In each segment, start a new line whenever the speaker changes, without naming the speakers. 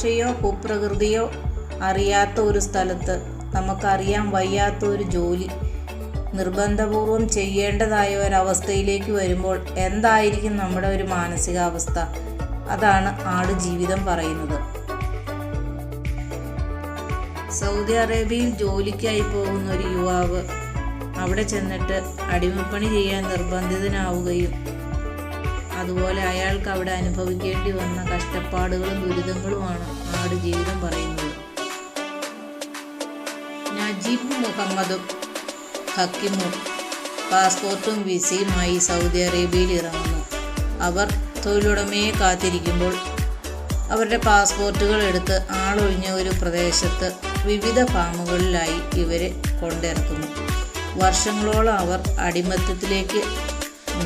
ഭാഷയോ ഭൂപ്രകൃതിയോ അറിയാത്ത ഒരു സ്ഥലത്ത് നമുക്കറിയാൻ വയ്യാത്ത ഒരു ജോലി. നിർബന്ധപൂർവം ചെയ്യേണ്ടതായ ഒരവസ്ഥയിലേക്ക് വരുമ്പോൾ എന്തായിരിക്കും നമ്മുടെ ഒരു മാനസികാവസ്ഥ? അതാണ് ആട് ജീവിതം പറയുന്നത്. സൗദി അറേബ്യയിൽ ജോലിക്കായി പോകുന്ന ഒരു യുവാവ് അവിടെ ചെന്നിട്ട് അടിമപ്പണി ചെയ്യാൻ നിർബന്ധിതനാവുകയും അതുപോലെ അയാൾക്ക് അവിടെ അനുഭവിക്കേണ്ടി വന്ന കഷ്ടപ്പാടുകളും ദുരിതങ്ങളുമാണ് ആട് ജീവിതം പറയുന്നത്. നജീബ് മുഹമ്മദും ഹക്കിമും പാസ്പോർട്ടും വിസയുമായി സൗദി അറേബ്യയിൽ ഇറങ്ങുന്നു. അവർ തൊഴിലുടമയെ കാത്തിരിക്കുമ്പോൾ അവരുടെ പാസ്പോർട്ടുകൾ എടുത്ത് ആളൊഴിഞ്ഞ ഒരു പ്രദേശത്ത് വിവിധ ഫാമുകളിലായി ഇവരെ കൊണ്ടിറക്കുന്നു. വർഷങ്ങളോളം അവർ അടിമത്തത്തിലേക്ക്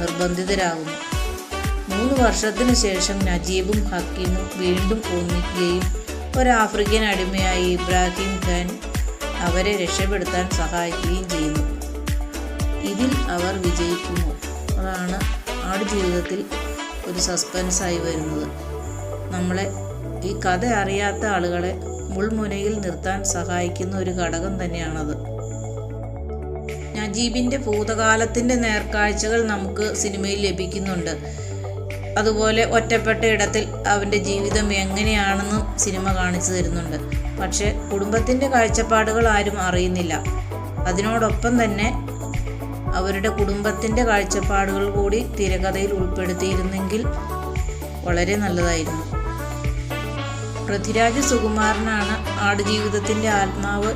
നിർബന്ധിതരാകുന്നു. മൂന്ന് വർഷത്തിന് ശേഷം നജീബും ഹക്കീമും വീണ്ടും ഒന്നിക്കുകയും ഒരു ആഫ്രിക്കൻ അടിമയായ ഇബ്രാഹിം ഖാൻ അവരെ രക്ഷപ്പെടുത്താൻ സഹായിക്കുകയും ചെയ്യുന്നു. ഇതിൽ അവർ വിജയിക്കുമോ അതാണ് ആടുജീവിതത്തിൽ ഒരു സസ്പെൻസായി വരുന്നത്. നമ്മളെ ഈ കഥ അറിയാത്ത ആളുകളെ മുൾമുനയിൽ നിർത്താൻ സഹായിക്കുന്ന ഒരു ഘടകം തന്നെയാണത്. നജീബിന്റെ ഭൂതകാലത്തിന്റെ നേർക്കാഴ്ചകൾ നമുക്ക് സിനിമയിൽ ലഭിക്കുന്നുണ്ട്. അതുപോലെ ഒറ്റപ്പെട്ട ഇടത്തിൽ അവന്റെ ജീവിതം എങ്ങനെയാണെന്നും സിനിമ കാണിച്ചു തരുന്നുണ്ട്. പക്ഷെ കുടുംബത്തിന്റെ കാഴ്ചപ്പാടുകൾ ആരും അറിയുന്നില്ല. അതിനോടൊപ്പം തന്നെ അവരുടെ കുടുംബത്തിന്റെ കാഴ്ചപ്പാടുകൾ കൂടി തിരക്കഥയിൽ ഉൾപ്പെടുത്തിയിരുന്നെങ്കിൽ വളരെ നല്ലതായിരുന്നു. പൃഥ്വിരാജ് സുകുമാരനാണ് ആടുജീവിതത്തിന്റെ ആത്മാവ്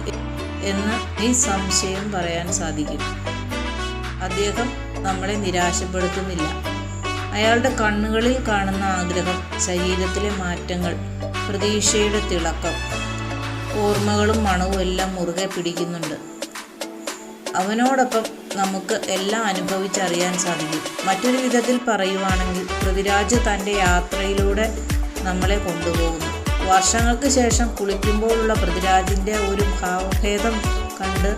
എന്ന് ഈ സംശയം പറയാൻ സാധിക്കും. അദ്ദേഹം നമ്മളെ നിരാശപ്പെടുത്തുന്നില്ല. അയാളുടെ കണ്ണുകളിൽ കാണുന്ന ആഗ്രഹം ശരീരത്തിലെ മാറ്റങ്ങൾ പ്രതീക്ഷയുടെ തിളക്കം ഓർമ്മകളും മണവും എല്ലാം മുറുകെ പിടിക്കുന്നുണ്ട്. അവനോടൊപ്പം നമുക്ക് എല്ലാം അനുഭവിച്ചറിയാൻ സാധിക്കും. മറ്റൊരു വിധത്തിൽ പറയുവാണെങ്കിൽ പൃഥ്വിരാജ് തന്റെ യാത്രയിലൂടെ നമ്മളെ കൊണ്ടുപോകുന്നു. വർഷങ്ങൾക്ക് ശേഷം കുളിക്കുമ്പോഴുള്ള പൃഥ്വിരാജിന്റെ ഒരു ഭാവഭേദം കണ്ട്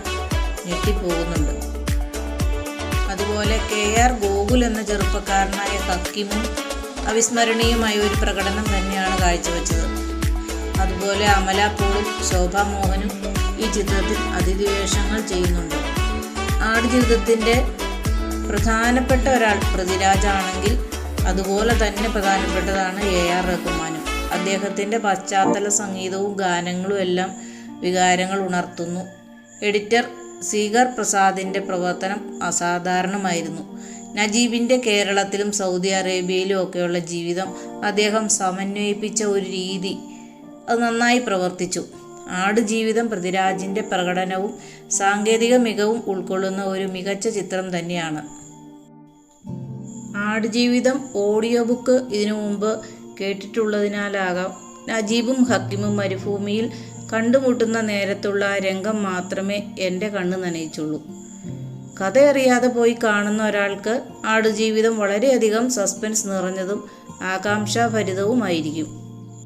ഞെട്ടിപ്പോകുന്നുണ്ട്. അതുപോലെ കെ ആർ ഗോകുൽ എന്ന ചെറുപ്പക്കാരനായ ഹക്കിമും അവിസ്മരണീയമായ ഒരു പ്രകടനം തന്നെയാണ് കാഴ്ചവെച്ചത്. അതുപോലെ അമല പോളും ശോഭ മോഹനും ഈ ചിത്രത്തിൽ അതിഥിവേഷങ്ങൾ ചെയ്യുന്നുണ്ട്. ആടുജീവിതത്തിന്റെ പ്രധാനപ്പെട്ട ഒരാൾ പൃഥ്വിരാജാണെങ്കിൽ അതുപോലെ തന്നെ പ്രധാനപ്പെട്ടതാണ് എ ആർ റഹ്മാനും. അദ്ദേഹത്തിന്റെ പശ്ചാത്തല സംഗീതവും ഗാനങ്ങളും എല്ലാം വികാരങ്ങൾ ഉണർത്തുന്നു. എഡിറ്റർ സീഗർ പ്രസാദിന്റെ പ്രവർത്തനം അസാധാരണമായിരുന്നു. നജീബിന്റെ കേരളത്തിലും സൗദി അറേബ്യയിലും ഒക്കെയുള്ള ജീവിതം അദ്ദേഹം സമന്വയിപ്പിച്ച ഒരു രീതി അത് നന്നായി പ്രവർത്തിച്ചു. ആടുജീവിതം പൃഥ്വിരാജിന്റെ പ്രകടനവും സാങ്കേതിക മികവും ഉൾക്കൊള്ളുന്ന ഒരു മികച്ച ചിത്രം തന്നെയാണ്. ആടുജീവിതം ഓഡിയോ ബുക്ക് ഇതിനു മുമ്പ് കേട്ടിട്ടുള്ളതിനാലാകാം. നജീബും ഹക്കിമും മരുഭൂമിയിൽ കണ്ടുമുട്ടുന്ന നേരത്തുള്ള ആ രംഗം മാത്രമേ എന്റെ കണ്ണ് നനയിച്ചുള്ളൂ. കഥയറിയാതെ പോയി കാണുന്ന ഒരാൾക്ക് ആടുജീവിതം വളരെയധികം സസ്പെൻസ് നിറഞ്ഞതും ആകാംക്ഷാഭരിതവുമായിരിക്കും.